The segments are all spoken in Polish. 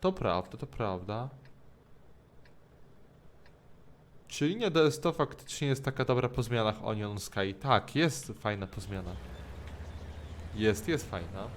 To prawda, to prawda. Czy linia DS to faktycznie jest taka dobra po zmianach Onion Sky? Tak, jest fajna po zmianach. Jest, jest fajna.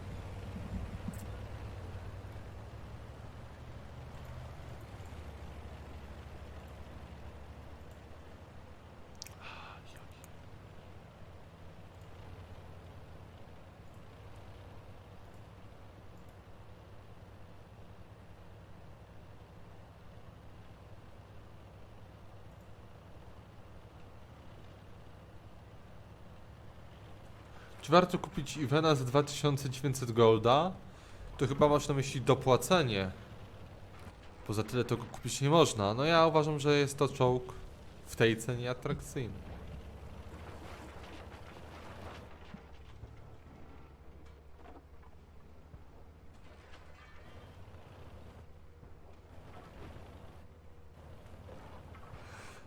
Czy warto kupić Ivana za 2900 golda? To chyba masz na myśli dopłacenie. Poza tyle to kupić nie można. No ja uważam, że jest to czołg w tej cenie atrakcyjny.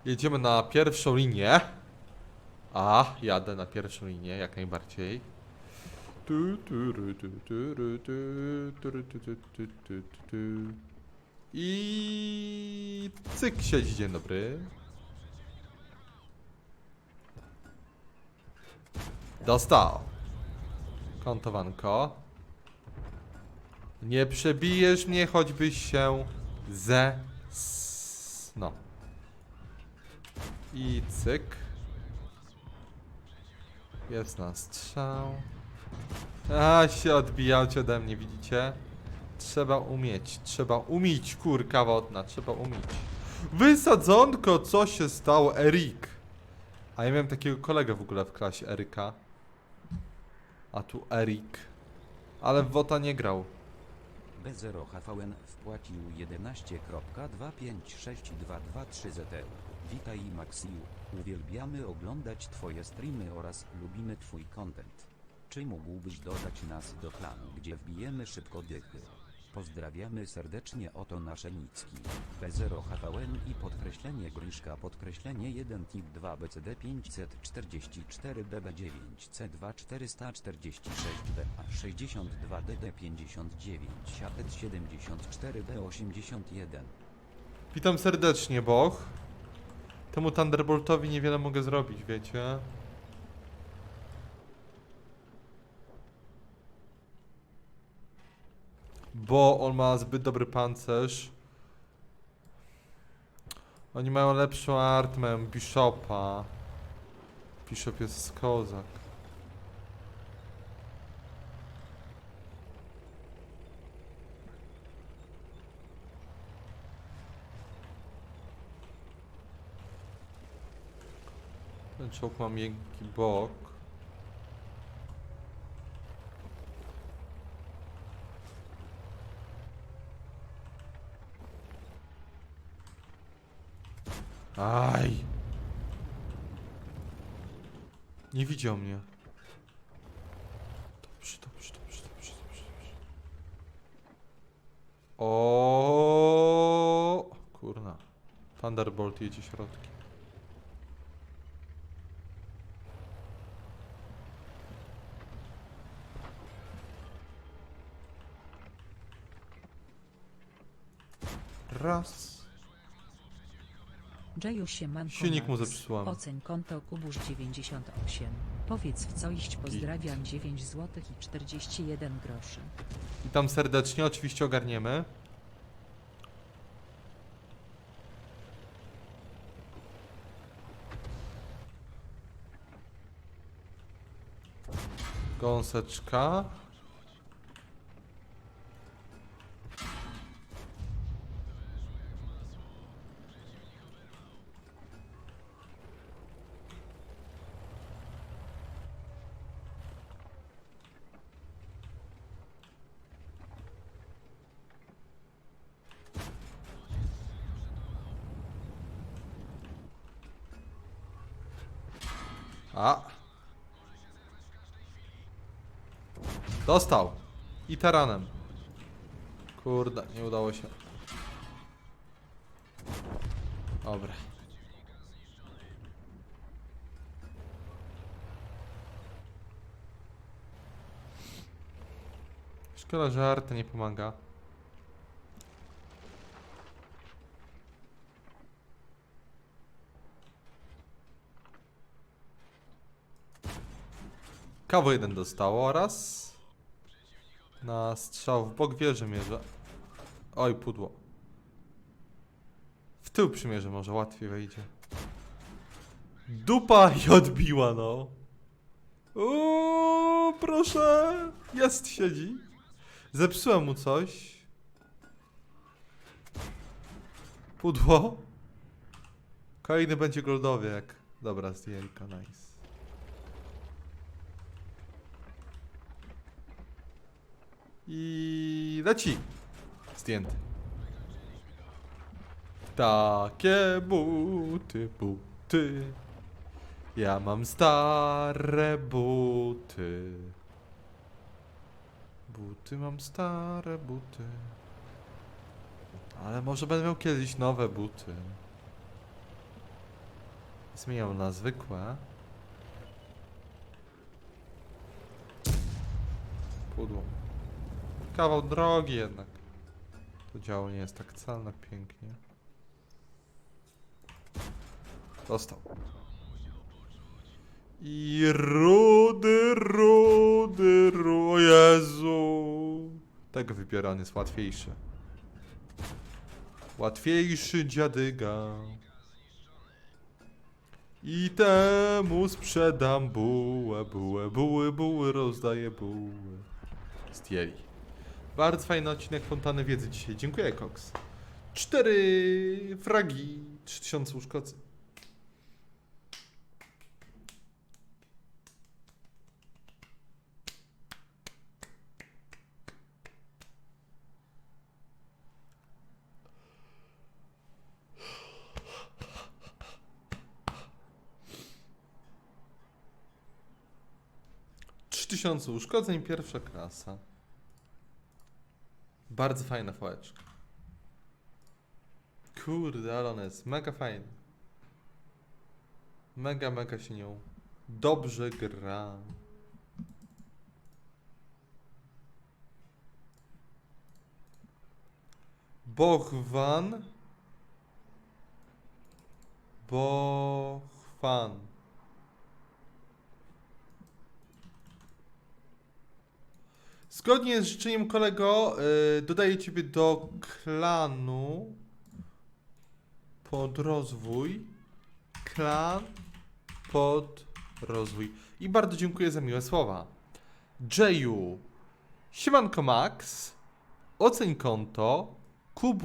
Jedziemy na pierwszą linię. A, jadę na pierwszą linię, jak najbardziej. I cyk siedzi, dzień dobry. Dostał. Kontowanko. Nie przebijesz mnie, choćbyś się ze... No. I cyk. Jest na strzał. A się odbijałcie ode mnie, widzicie? Trzeba umieć, trzeba umieć, kurka wodna, trzeba umieć. Wysadzonko, co się stało, Erik? A ja miałem takiego kolegę w ogóle w klasie, Eryka. A tu Erik. Ale w WOTA nie grał. B0 HVN wpłacił 11.25622 ZT. Witaj Maxiu, uwielbiamy oglądać Twoje streamy oraz lubimy Twój content. Czy mógłbyś dodać nas do klanu, gdzie wbijemy szybko dychy? Pozdrawiamy serdecznie oto nasze nicki. B0 HVN i podkreślenie Gryszka podkreślenie 1 tip 2 BCD 544 DB9 C2 446 DA 62 DD 59 Siatet 74 D81 Witam serdecznie, Boch. Temu Thunderboltowi niewiele mogę zrobić, wiecie? Bo on ma zbyt dobry pancerz. Oni mają lepszą art, mają Bishopa. Bishop jest kozak. Ten czołg ma miękki bok. Aj! Nie widział mnie. Dobrze, dobrze, dobrze, dobrze, dobrze, dobrze. O, kurna. Thunderbolt jedzie środkiem. Raz. Jaju siemanko Silnik mu Max. zepsułam. Oceń konto Kubusz 98. Powiedz w co iść pozdrawiam 9 zł i 41 groszy. Witam serdecznie, oczywiście ogarniemy. Gąseczka. A. Dostał. I taranem. Kurde, nie udało się. Dobra. Szkoda, że Arta nie pomaga. KW1 dostało oraz na strzał w bok wieży mierze. Oj, pudło. W tył przymierze może łatwiej wejdzie. Dupa i odbiła, no. Uuu, proszę. Jest, siedzi. Zepsułem mu coś. Pudło. Kolejny będzie goldowiek. Dobra, zdjęli nice. I leci. Zdjęty. Takie buty, buty. Ja mam stare buty. Buty mam stare buty. Ale może będę miał kiedyś nowe buty. Zmieniam na zwykłe. Pudło. Kawał drogi jednak. To działo nie jest tak celne pięknie. Dostał. I rudy, rudy, ru... O Jezu. Tego wybiera, on jest łatwiejszy. Łatwiejszy dziadyga. I temu sprzedam bułę, bułę, buły, buły, rozdaję buły. Zdjęli. Bardzo fajny odcinek Fontany Wiedzy dzisiaj. Dziękuję, Cox. Cztery fragi, 3000 uszkodzeń. Tysiące uszkodzeń, pierwsza klasa. Bardzo fajna fałeczka. Kurde, ale ona jest mega fajna. Mega, mega się nią dobrze gra. Bochwan. Bochwan. Zgodnie z życzeniem kolego, yy, dodaję ciebie do klanu pod rozwój. Klan pod rozwój. I bardzo dziękuję za miłe słowa. Jeju, Siemanko Max, oceń konto, Kubu